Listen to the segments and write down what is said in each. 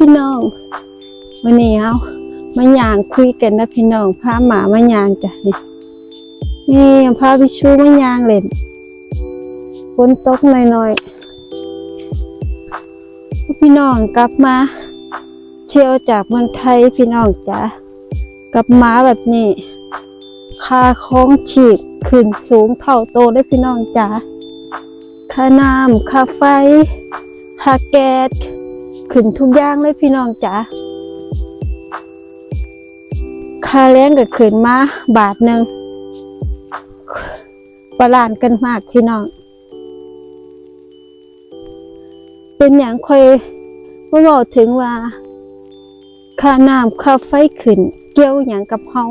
พี่น้องวันนี้เอามาย่างคุยกันนะพี่น้องพาหมามาย่างจ้ะนี่นี่พาพี่ชูมาย่างเล่นฝนตกหน่อยๆพี่น้องกลับมาเที่ยวจากเมืองไทยพี่น้องจ้ะกลับมาแบบนี้ค่าของฉีกขึ้นสูงเท่าโตได้พี่น้องจ้ะค่าน้ำค่าไฟค่าแก๊ส ขึ้นทุกอย่างเลยพี่น้องจ๋าค่าแรงก็ขึ้นมาบาทหนึ่งประหลาดกันมากพี่น้อง เป็นอย่างค่อยมาบอกถึงว่า ค่าน้ำค่าไฟขึ้น เกี่ยวอย่างกับเฮา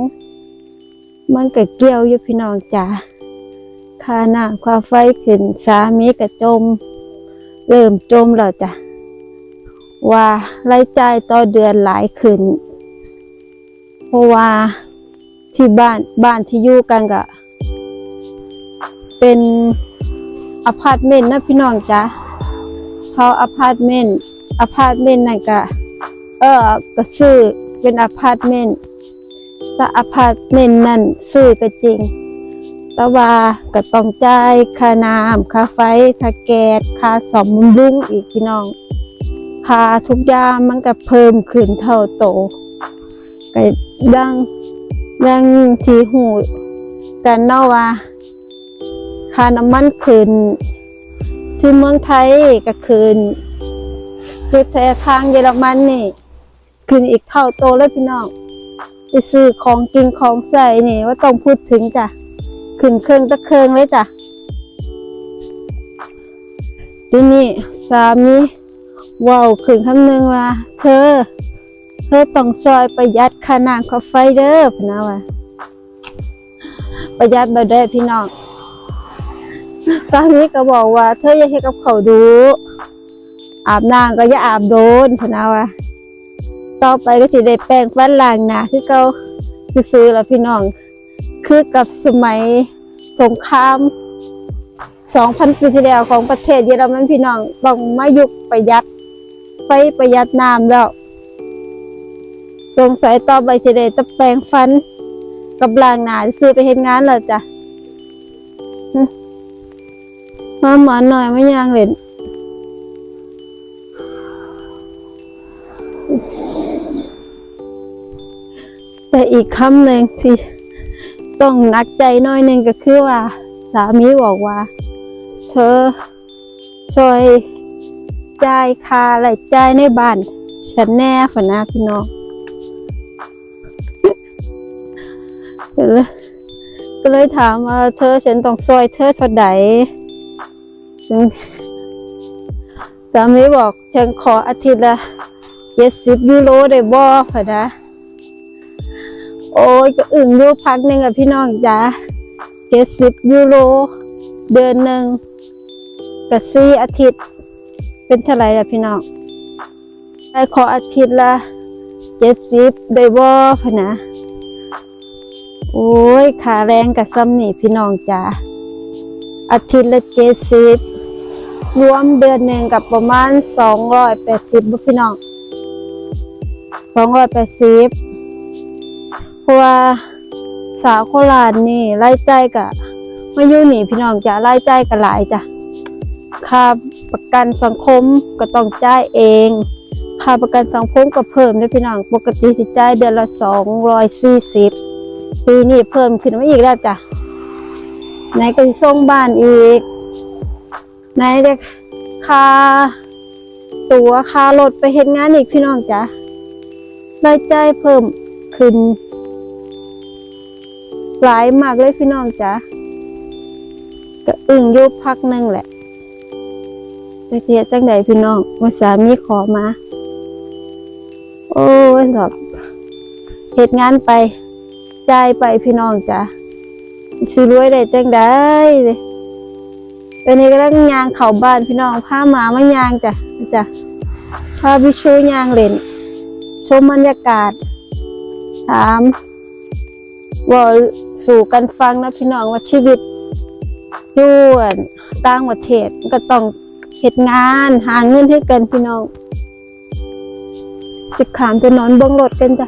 มันก็เกี่ยวอยู่พี่น้องจ๋าค่าน้ำค่าไฟขึ้นสามีก็จม เริ่มจมแล้วจ้ะ ว่ารายจ่ายต่อเดือนหลายขึ้น เพราะว่าที่บ้านบ้านที่อยู่กันก็เป็นอพาร์ตเมนต์นะพี่น้องจ๊ะเช่าอพาร์ตเมนต์อพาร์ตเมนต์นั่นก็เออก็ซื้อเป็นอพาร์ตเมนต์แต่อพาร์ตเมนต์นั่นซื้อก็จริง แต่ว่าก็ต้องจ่ายค่าน้ำค่าไฟค่าแก๊สค่าสอมบำรุงอีกพี่น้อง คาทุกอย่างมันก็เพิ่มขึ้นเท่าโตก็ดังดังที่หูกันเนาะว่าค่าน้ำมันขึ้นที่เมืองไทยก็ขึ้นคือแต่ทางเยอรมันนี่ขึ้นอีกเท่าโตเลยพี่น้องไปซื้อของกินของใส่นี่ว่าต้องพูดถึงจ้ะขึ้นเครื่องตะเครื่องเลยจ้ะที่นี่สามี ว้าวขึ้นคำหนึ่งว่า เธอ เธอต้องซอยประหยัดค่าน้ำค่าไฟเด้อพนะว่าประหยัดบ่ได้พี่น้องตอนนี้ก็บอกว่า เธออย่าให้กับเขาดู อาบน้ำก็อย่าอาบโดนพนะว่าต่อไปก็สิได้แปรงฟันล้างหน้าคือเก่าซื้อแล้วพี่น้อง คือกับสมัยสงคราม2,000ปีที่แล้วของประเทศเยอรมันพี่น้องต้องมายุคประหยัด ไฟประหยัดน้ำแล้ว สงสัยต่อไปจะได้ตะแปรงฟัน กับล้างหน้าซื้อไปเฮ็ดงานแล้วจ้ะมาหมอนหน่อยไม่ย่างเล่นแต่อีกคำหนึ่งที่ต้องนักใจน้อยหนึ่งก็คือว่า สามีบอกว่า เธอช่วย จ่ายค่าอะไรจ่ายในบ้านฉันแน่ฝนนะพี่น้องก็เลยก็เลยถามว่าเธอฉันต้องซอยเธอเท่าใดสามีบอกฉันขออาทิตย์ละเจ็ดสิบยูโรได้บ่ฝนนะโอ้ยก็อึ่งอยู่พักหนึ่งกับพี่น้องจ้าเจ็ดสิบยูโร เดือนหนึ่งกับสี่อาทิตย์ เป็นเท่าไรล่ะพี่น้องได้ขออาทิตย์ละเจ็ดสิบได้บ่พนะ โอ้ยค่าแรงกับซ้ำนี่พี่น้องจ้าอาทิตย์ละเจ็ดสิบรวมเดือนหนึ่งกับประมาณสองร้อยแปดสิบพี่น้องสองร้อยแปดสิบเพราะว่าสาวโคราชนี่รายจ่ายกับมาอยู่นี่พี่น้องจ้ารายจ่ายกับหลายจ้ะค่า ประกันสังคมก็ต้องจ่ายเอง ค่าประกันสังคมก็เพิ่มด้วยพี่น้องปกติสิจ่ายเดือนละสองร้อยสี่สิบปีนี้เพิ่มขึ้นมาอีกแล้วจ้ะไหนก็สิส่งบ้านอีก ไหนเด็กค่าตัวค่ารถไปเฮ็ดงานอีกพี่น้องจ้ะรายจ่ายเพิ่มขึ้นหลายมากเลยพี่น้องจ้ะก็อึ้งยุบพักหนึ่งแหละ จะเจียจังใดพี่น้องว่าสามีขอมา โอ้ยสอบเหตุงานไปจ่ายไปพี่น้องจ้ะสิรวยได้จังได้ตอนนี้ก็ลังยางเข่าบ้านพี่น้องพาหมาไมายางจ้ะจ้ะพาพี่ชูยางเล่น ชมบรรยากาศ ถามว่าสู่กันฟังนะพี่น้องว่าชีวิตอยู่ต่างประเทศก็ต้อง เฮ็ดงานหาเงินให้กันพี่น้องปิดขามจะนอนเบื้องรถกันจ้ะ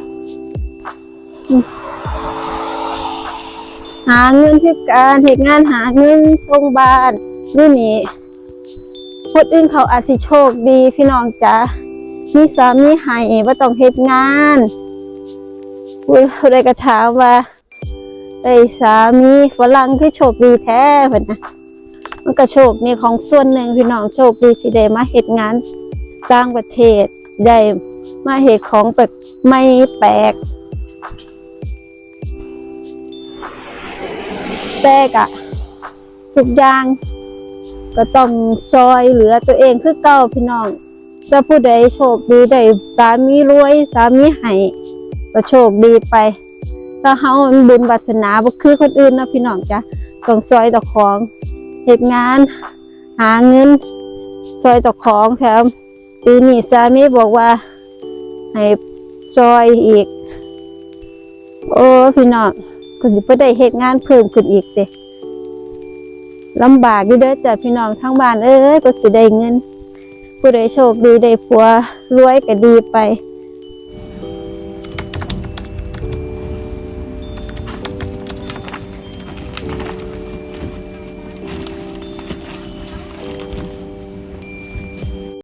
หาเงินที่การเหตุงานหาเงินส่งบ้านนี่นี่คนอื่นเขาอาจสิโชคดีพี่น้องจ้ะมีสามีให้ว่าต้องเหตุงานผู้ใดก็ถามว่าได้สามีฝรั่งที่โชคดีแท้เพิ่นนะ มันก็โชคนี่ของส่วนหนึ่งพี่น้องโชคดีที่ได้มาเหตุงานต่างประเทศสิได้มาเหตุของแปลกไม่แปลกแปลกอะทุกอย่างก็ต้องซอยเหลือตัวเองคือเก่าพี่น้องจะผู้ใดโชคดีได้สามีรวยสามีให้ก็โชคดีไป ถ้าเฮาบุญวาสนาบ่คือคนอื่นเนาะพี่น้องจ้ะต้องซอยเจ้าของ เฮ็ดงาน หาเงินซอยจ้าของแถมปีนี้สามีบอกว่า ให้ซอยอีก โอ้พี่น้องก็สิบ่ได้เฮ็ดงานเพิ่มขึ้นอีกเด้ลำบากอยู่เด้อจ้ะพี่น้องทั้งบ้านเอ้ยก็สิได้เงิน ผู้ใดโชคดีได้ผัวรวยก็ดีไป